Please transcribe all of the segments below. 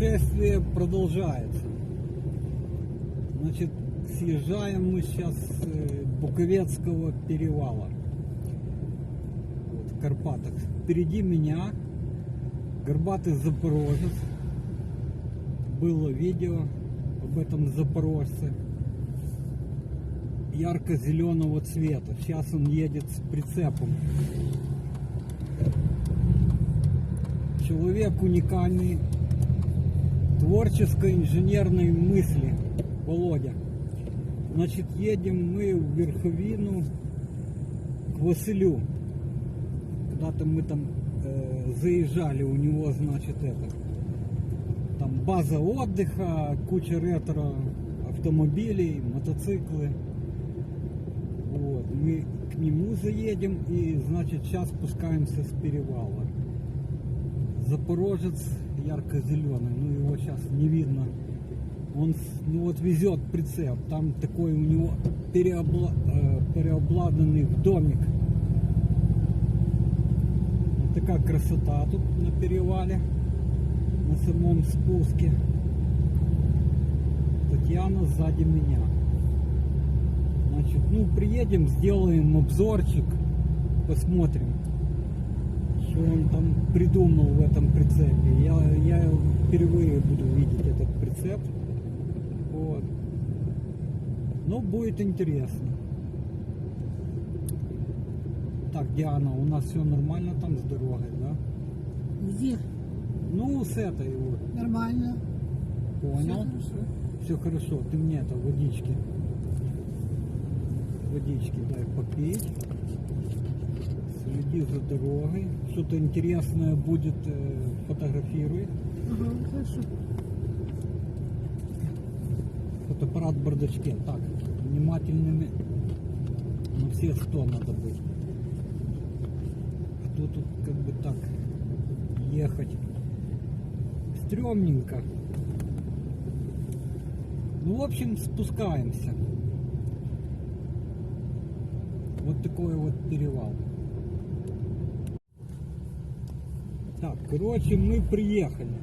Путешествие продолжается. Значит, съезжаем мы сейчас с э, Буковецкого перевала. Вот, в Карпатах. Впереди меня горбатый запорожец. Было видео об этом запорожце. Ярко-зеленого цвета. Сейчас он едет с прицепом. Человек уникальный, творческой инженерной мысли, Володя. Значит, едем мы в Верховину к Василю. Когда-то мы там э, заезжали, у него, значит, это, там база отдыха, куча ретро автомобилей, мотоциклы. Вот, мы к нему заедем и, значит, сейчас спускаемся с перевала. Запорожец ярко-зеленый, ну его сейчас не видно. Он ну вот везет прицеп, там такой у него переобла- э, переобладнанный домик. Вот такая красота тут на перевале, на самом спуске. Татьяна сзади меня. Значит, ну приедем, сделаем обзорчик, посмотрим он там придумал в этом прицепе. Я, я впервые буду видеть этот прицеп. Вот. Но будет интересно. Так, Диана, у нас все нормально там с дорогой, да? Где? Ну, с этой вот. Нормально. Понял? Всё хорошо. Все хорошо. Ты мне это водички. Водички дай попить. Следи за дорогой. Что-то интересное будет, фотографируй. Ага, хорошо. Фотоаппарат в бардачке. Так, внимательными на все сто надо быть. А то тут как бы так ехать. Стремненько. Ну, в общем, спускаемся. Вот такой вот перевал. Так, короче, мы приехали.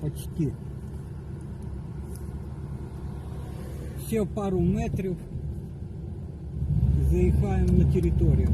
Почти. ще пару метрів і заїхаємо на територію.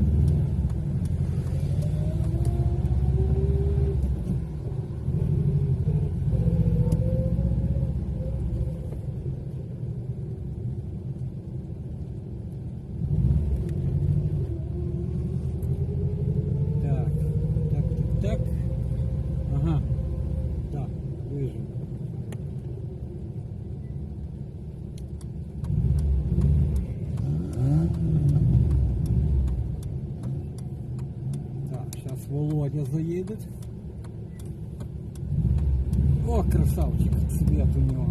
Володя заедет. О, красавчик, цвет у него.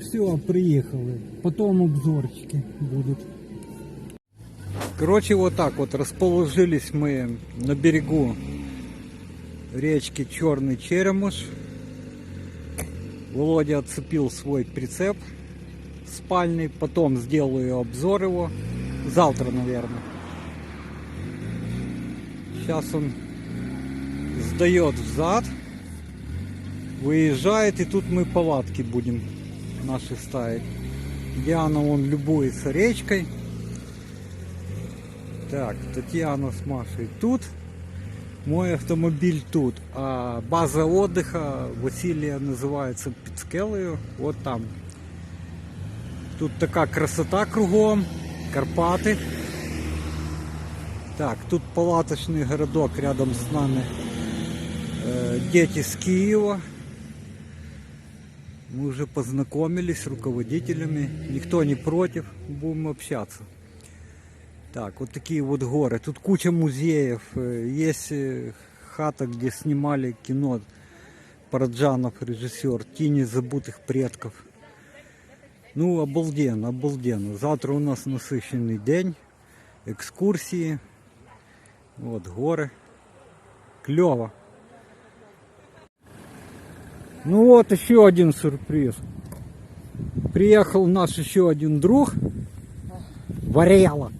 Все, приехали. Потом обзорчики будут. Короче, вот так вот расположились мы на берегу речки Черный Черемуш. Володя отцепил свой прицеп спальный, потом сделаю обзор его. Завтра, наверное. Сейчас он сдает взад, выезжает, и тут мы палатки будем наши ставить. Диана вон любуется речкой. Так, Татьяна с Машей тут. Мой автомобиль тут. А база отдыха Василия называется Пицкелею. Вот там. Тут така красота кругом. Карпаты. Так, тут палаточный городок рядом с нами. Э, дети с Киева. Мы уже познакомились с руководителями. Никто не против. Будем общаться. Так, вот такие вот горы. Тут куча музеев. Э, Есть э, хата, где снимали кино. Параджанов, режиссер. Тени забытых предков. Ну, обалденно, обалденно. Завтра у нас насыщенный день. Экскурсии. Вот горы. Клево. Ну вот еще один сюрприз. Приехал наш еще один друг. Варела.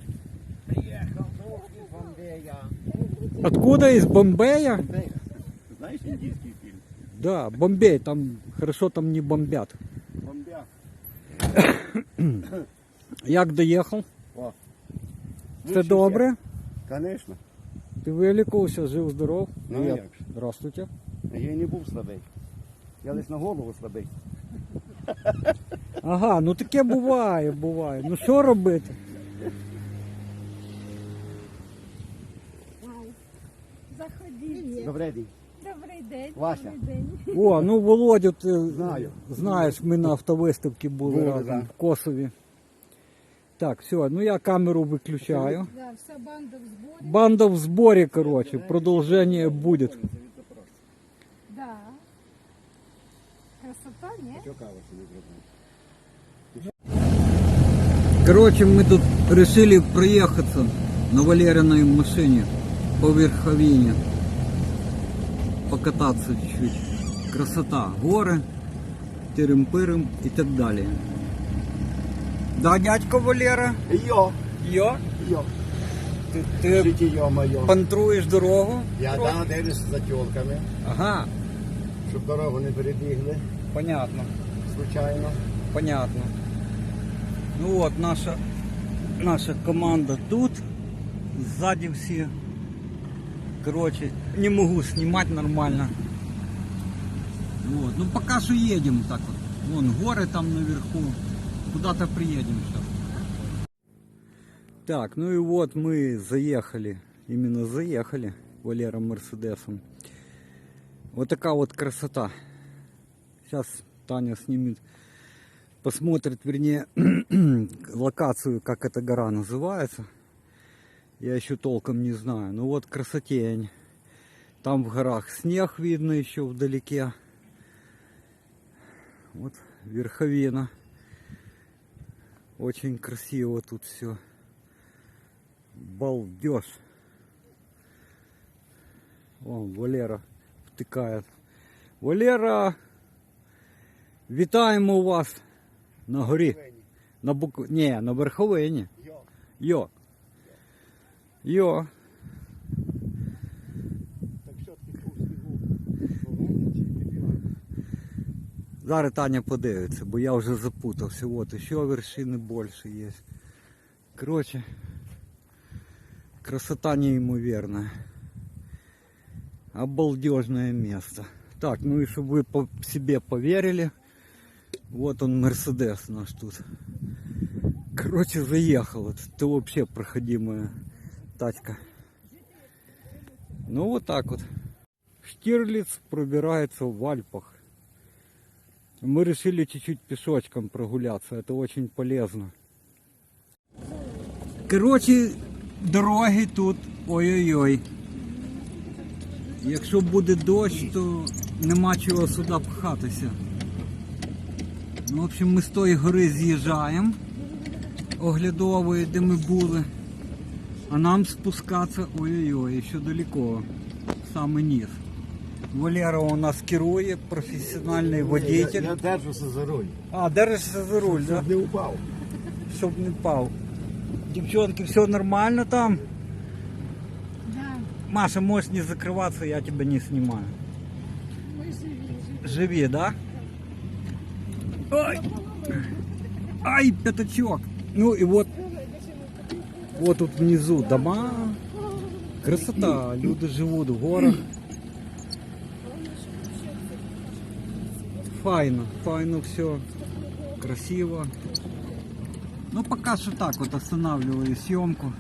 Откуда? Из Бомбея? Знаешь индийский фильм? Да, Бомбей. Там хорошо там не бомбят. Бомбя. Як доїхав? О. Все добре? Конечно. Ти вилікувався, жив здоров? Ну, як. Здравствуйте. Я не був слабий. Я лише на голову слабий. Ага, ну таке буває, буває. Ну що робити? Заходіть. Добрий день. Добрий день. Вася. Добрий день. О, ну Володю ти Знаю. знаєш, ми на автовиставці були Були, разом да. в Косові. Так, все, ну я камеру виключаю. Да, вся банда в зборі. Банда в сборе, короче, продолжение будет. Красота, ні? Що кава собі зробив? Короче, мы тут решили проехаться на Валериной машине по Верховине. Покататься чуть-чуть. Красота. Горы, тырым-пырым и так далее. Да, дядько Валера? Йо, Йо? йо. Ти, ти Житіє моє. пантруєш дорогу? Я да, дивлюся за тілками, Ага, щоб дорогу не перебігли, понятно. случайно. Понятно. Ну вот наша, наша команда тут. Сзади все. Короче, не могу снимать нормально. Вот. Ну пока что едем так вот. Вон горы там наверху. Куда-то приедем сейчас. Так, ну и вот мы заехали. Именно заехали Валером Мерседесом. Вот такая вот красота. Сейчас Таня снимет, посмотрит, вернее, локацию, как эта гора называется. Я еще толком не знаю. Ну вот красотень. Там в горах снег видно еще вдалеке. Вот верховина. Очень красиво тут все. Балдеж. Вон Валера втыкает. Валера! Вітаємо вас на горі. На бук... Ні, на верховині. Йо. Йо. Йо. Так що ти по снігу? Повернеш чи підбігати? Зараз Таня подивиться, бо я вже запутався. Вот, ще вершини більше є. Короче, красота неимоверная. Обалдежное место. Так, ну и чтобы вы по себе поверили, вот он Мерседес наш тут. Короче, заехал. Это, вообще проходимая тачка. Ну вот так вот. Штирлиц пробирается в Альпах. Мы решили чуть-чуть пешочком прогуляться. Это очень полезно. Короче, дороги тут ой-ой-ой. Якщо буде дощ, то нема чого сюди пхатися. Ну, в общем, ми з тої гори з'їжджаємо оглядової, де ми були. А нам спускатися ой-ой-ой, ще далеко. в Самий низ. Валера у нас керує, професіональний водитель. Я, я держуся за руль. А, держишся за руль, да? Щоб не упав. Щоб не впав. Девчонки, все нормально там? Маша, можешь не закрываться, я тебя не снимаю. живі. Живи, да? Ой. Ай, пятачок. Ну и вот, вот тут внизу дома. Красота. Люди живут в горах. Файно, файно все. Красиво. Ну пока что так вот останавливаю съемку.